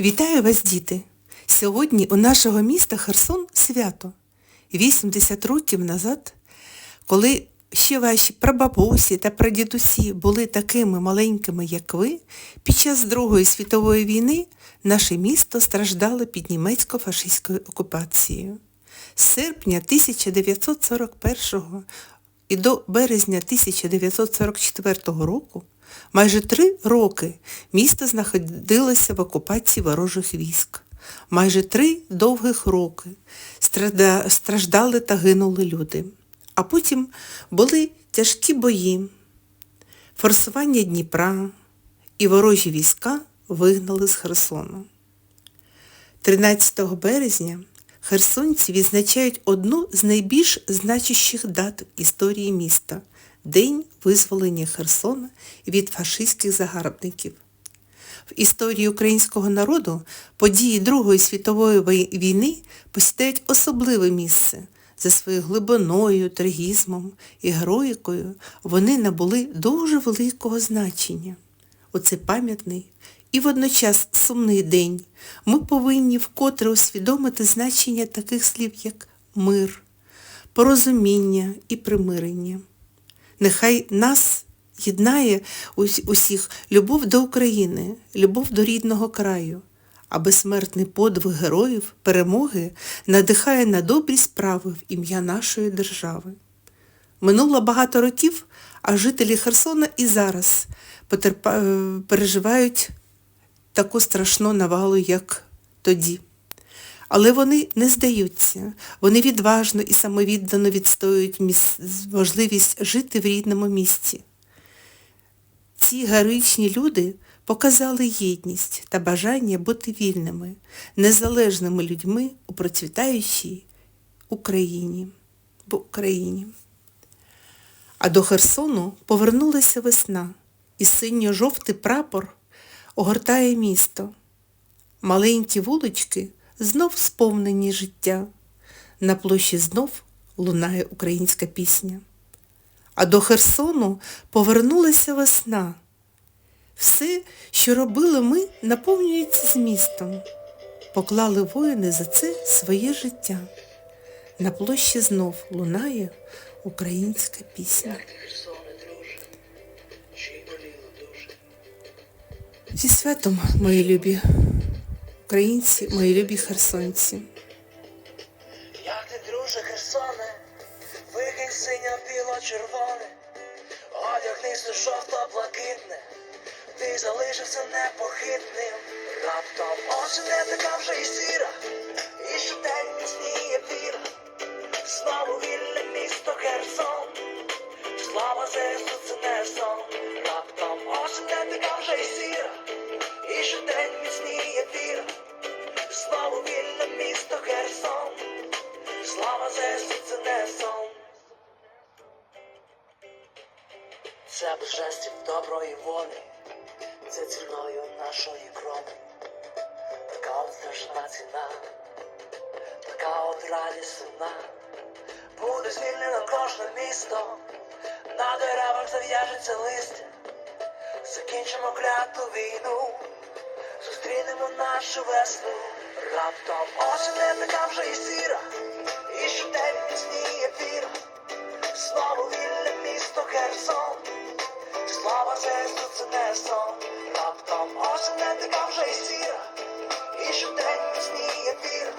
Вітаю вас, діти! Сьогодні у нашого міста Херсон свято. 80 років назад, коли ще ваші прабабусі та прадідусі були такими маленькими, як ви, під час Другої світової війни наше місто страждало під німецько-фашистською окупацією. З серпня 1941 і до березня 1944 року майже три роки місто знаходилося в окупації ворожих військ. Майже три довгих роки страждали та гинули люди. А потім були тяжкі бої, форсування Дніпра і ворожі війська вигнали з Херсону. 13 березня херсонці відзначають одну з найбільш значущих дат в історії міста День визволення Херсона від фашистських загарбників. В історії українського народу події Другої світової війни посідають особливе місце. За своєю глибиною, трагізмом і героїкою вони набули дуже великого значення. У цей пам'ятний і водночас сумний день ми повинні вкотре усвідомити значення таких слів, як мир, порозуміння і примирення. Нехай нас єднає усіх любов до України, любов до рідного краю, а безсмертний подвиг героїв перемоги надихає на добрі справи в ім'я нашої держави. Минуло багато років, а жителі Херсона і зараз потерпа... е, переживають таку страшну навалу, як тоді. Але вони не здаються, вони відважно і самовіддано відстоюють міс... можливість жити в рідному місці. Ці героїчні люди показали єдність та бажання бути вільними, незалежними людьми у процвітаючій Україні. В Україні. А до Херсону повернулася весна, і синьо-жовтий прапор огортає місто. Маленькі вулички знов сповнені життя. На площі знов лунає українська пісня. А до Херсону повернулася весна. Все, що робили ми, наповнюється змістом. Поклали воїни за це своє життя. На площі знов лунає українська пісня. Зі святом, мої любі українці, мої любі херсонці. Як ти, друже, Херсоне, викинь синьо біло червоне, одягнися жовто-блакитне, ти залишився непохитним. Раптом осінь не така вже й сіра, і щодень міцніє віра. Знову вільне місто Херсон, слава ЗСУ це не сон. Раптом осінь не така вже й сіра, і щодень віра. Знову вільне місто Херсон, слава ЗСУ це не сон. Це без жестів доброї волі, це ціною нашої крові. Така от страшна ціна, така от радість сумна. Буде звільнено кожне місто, на деревах зав'яжеться листя. Закінчимо кляту війну, зустрінемо нашу весну. Раптом осінь не така вже і сіра, і щодень міцніє віра. Знову вільне місто Херсон, слава ЗСУ це не сон. Раптом осінь не така вже і сіра, і щодень міцніє віра.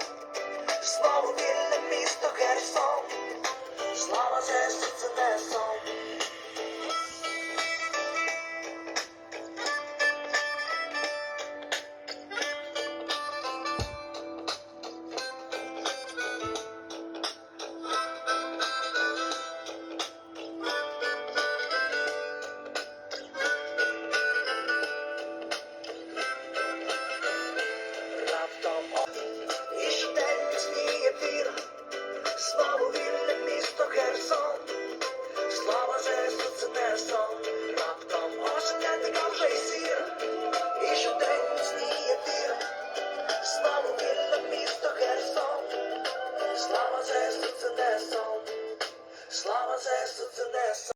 Знову вільне місто Херсон, слава ЗСУ це не сон.